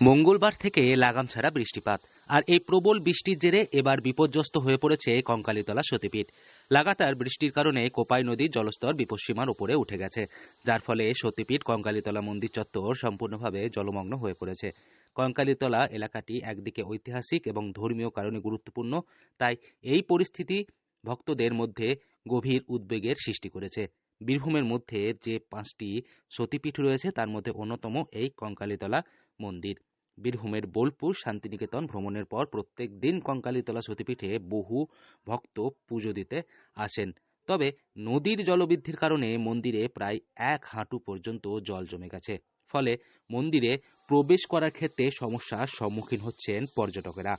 মঙ্গলবার থেকে লাগাম ছাড়া বৃষ্টিপাত, আর এই প্রবল বৃষ্টির জেরে এবার বিপর্যস্ত হয়ে পড়েছে কঙ্কালীতলা সতীপীঠ। লাগাতার বৃষ্টির কারণে কোপাই নদীর জলস্তর বিপদসীমার উপরে উঠে গেছে, যার ফলে সতীপীঠ কঙ্কালীতলা মন্দির চত্বর সম্পূর্ণভাবে জলমগ্ন হয়ে পড়েছে। কঙ্কালীতলা এলাকাটি একদিকে ঐতিহাসিক এবং ধর্মীয় কারণে গুরুত্বপূর্ণ, তাই এই পরিস্থিতি ভক্তদের মধ্যে গভীর উদ্বেগের সৃষ্টি করেছে। বীরভূমের মধ্যে যে পাঁচটি সতীপীঠ রয়েছে, তার মধ্যে অন্যতম এই কঙ্কালীতলা মন্দির। বীরভূমের বোলপুর শান্তিনিকেতন ভ্রমণের পর প্রত্যেক দিন কঙ্কালীতলা সতীপীঠে বহু ভক্ত পুজো দিতে আসেন। তবে নদীর জলবৃদ্ধির কারণে মন্দিরে প্রায় এক হাঁটু পর্যন্ত জল জমে গেছে। ফলে মন্দিরে প্রবেশ করার ক্ষেত্রে সমস্যার সম্মুখীন হচ্ছেন পর্যটকেরা।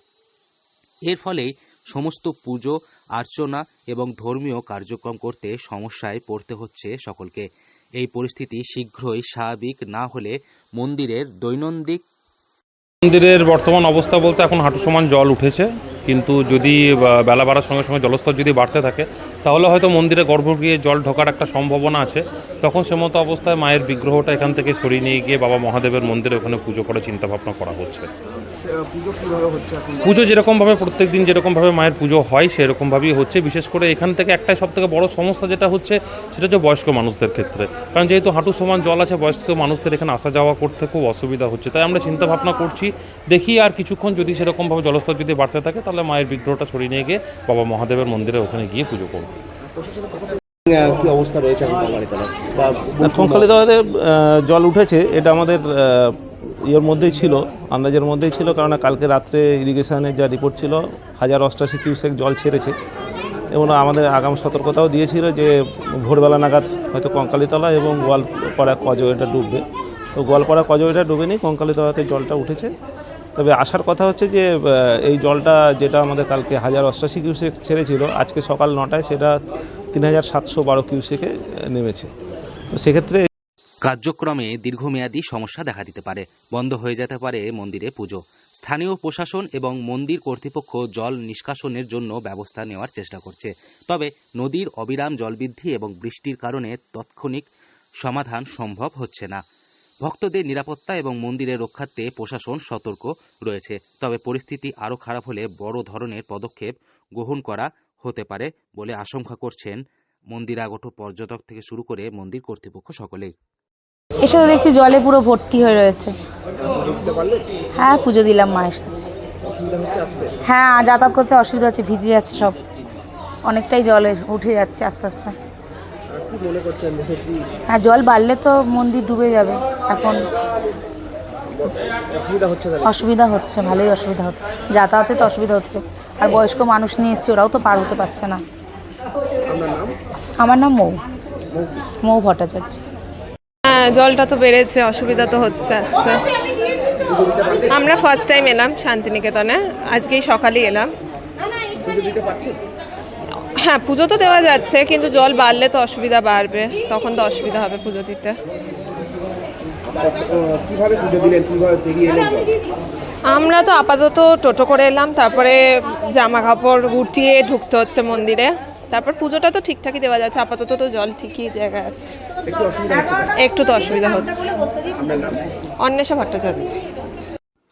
এর ফলেই সমস্ত পুজো আর্চনা এবং ধর্মীয় কার্যক্রম করতে সমস্যায় পড়তে হচ্ছে সকলকে। এই পরিস্থিতি শীঘ্রই স্বাভাবিক না হলে মন্দিরের দৈনন্দিন মন্দিরের বর্তমান অবস্থা বলতে এখন হাঁটু সমান জল উঠেছে। কিন্তু যদি বেলা বাড়ার সঙ্গে সঙ্গে জলস্তর যদি বাড়তে থাকে, তাহলে হয়তো মন্দিরে গর্ভগৃহে জল ঢোকার একটা সম্ভাবনা আছে। তখন সে মতো অবস্থায় মায়ের বিগ্রহটা এখান থেকে সরিয়ে নিয়ে গিয়ে বাবা মহাদেবের মন্দিরে ওখানে পুজো করে চিন্তাভাবনা করা হচ্ছে। পুজো কীভাবে হচ্ছে এখন? পুজো যেরকমভাবে প্রত্যেক দিন যেরকমভাবে মায়ের পুজো হয় সেরকমভাবেই হচ্ছে। বিশেষ করে এখান থেকে একটাই সব থেকে বড় সমস্যা যেটা হচ্ছে সেটা হচ্ছে বয়স্ক মানুষদের ক্ষেত্রে। কারণ যেহেতু হাঁটু সমান জল আছে বয়স্ক মানুষদের এখানে আসা যাওয়া করতে খুব অসুবিধা হচ্ছে। তাই আমরা চিন্তা ভাবনা করছি দেখি আর কিছুক্ষণ যদি সেরকমভাবে জলস্তর যদি বাড়তে থাকে তাহলে মায়ের বিগ্রহটা ছড়িয়ে নিয়ে গিয়ে বাবা মহাদেবের মন্দিরে ওখানে গিয়ে পুজো করব। কি অবস্থা রয়েছে এখন জল উঠেছে এটা আমাদের ইয়ের মধ্যেই ছিল, আন্দাজের মধ্যেই ছিল কারণ কালকে রাত্রে ইরিগেশনের যা রিপোর্ট ছিল, হাজার অষ্টাশি কিউসেক জল ছেড়েছে। এবং আমাদের আগাম সতর্কতাও দিয়েছিল যে ভোরবেলা নাগাদ হয়তো কঙ্কালীতলা এবং গোয়ালপাড়া কজ এটা ডুববে। তো গোয়ালপাড়া কজ এটা ডুবেনি, কঙ্কালীতলাতে জলটা উঠেছে। তবে আসার কথা হচ্ছে যে এই জলটা যেটা আমাদের কালকে হাজার অষ্টাশি কিউসেক ছেড়েছিল, আজকে সকাল নটায় সেটা তিন হাজার সাতশো বারো কিউসেকে নেমেছে। তো সেক্ষেত্রে কার্যক্রমে দীর্ঘমেয়াদী সমস্যা দেখা দিতে পারে। বন্ধ হয়ে যেতে পারে মন্দিরে পুজো। স্থানীয় প্রশাসন এবং মন্দির কর্তৃপক্ষ জল নিষ্কাশনের জন্য ব্যবস্থা নেওয়ার চেষ্টা করছে। তবে নদীর অবিরাম জলবৃদ্ধি এবং বৃষ্টির কারণে তাৎক্ষণিক সমাধান সম্ভব হচ্ছে না। ভক্তদের নিরাপত্তা এবং মন্দিরের রক্ষার্থে প্রশাসন সতর্ক রয়েছে। তবে পরিস্থিতি আরও খারাপ হলে বড় ধরনের পদক্ষেপ গ্রহণ করা হতে পারে বলে আশঙ্কা করছেন মন্দিরাগত পর্যটক থেকে শুরু করে মন্দির কর্তৃপক্ষ সকলেই। এসে তো দেখছি জলে পুরো ভর্তি হয়ে রয়েছে। হ্যাঁ পুজো দিলাম মায়ের কাছে। হ্যাঁ যাতায়াত করতে অসুবিধা হচ্ছে ভিজে যাচ্ছে সব। অনেকটাই জলে উঠে যাচ্ছে আস্তে আস্তে। হ্যাঁ জল বাড়লে তো মন্দির ডুবে যাবে। এখন অসুবিধা হচ্ছে ভালোই অসুবিধা হচ্ছে। যাতায়াতে তো অসুবিধা হচ্ছে। আর বয়স্ক মানুষ নিয়ে এসছে ওরাও তো পার হতে পারছে না। আমার নাম মৌ। মৌ ভট্টাচার্য। জলটা তো বেড়েছে, অসুবিধা তো হচ্ছে আসতে। আমরা ফার্স্ট টাইম এলাম শান্তিনিকেতনে, আজকেই সকালেই এলাম। হ্যাঁ পুজো তো দেওয়া যাচ্ছে, কিন্তু জল বাড়লে তো অসুবিধা বাড়বে। তখন তো অসুবিধা হবে পুজো দিতে? আমরা তো আপাতত টোটো করে এলাম, তারপরে জামা কাপড় গুটিয়ে ঢুকতে হচ্ছে মন্দিরে। তারপর পুজোটা তো ঠিকঠাকই দেওয়া যাচ্ছে আপাতত তো জল ঠিকই জায়গা আছে। একটু অসুবিধা একটু তো অসুবিধা হচ্ছে। অন্বেষা ভট্টাচার্য।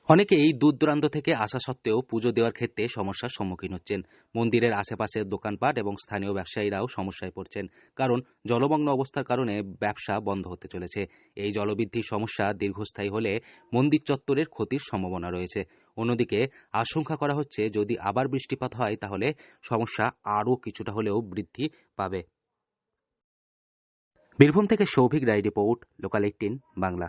অনেকেই দূর দূরান্ত থেকে আসা সত্ত্বেও পুজো দেওয়ার ক্ষেত্রে সমস্যার সম্মুখীন হচ্ছেন। মন্দিরের আশেপাশের দোকানপাট এবং স্থানীয় ব্যবসায়ীরাও সমস্যায় পড়ছেন কারণ জলমগ্ন অবস্থার কারণে ব্যবসা বন্ধ হতে চলেছে। এই জলবৃদ্ধির সমস্যা দীর্ঘস্থায়ী হলে মন্দির চত্বরের ক্ষতির সম্ভাবনা রয়েছে। অন্যদিকে আশঙ্কা করা হচ্ছে যদি আবার বৃষ্টিপাত হয়, তাহলে সমস্যা আরও কিছুটা হলেও বৃদ্ধি পাবে। বীরভূম থেকে Souvik Roy report local eighteen Bangla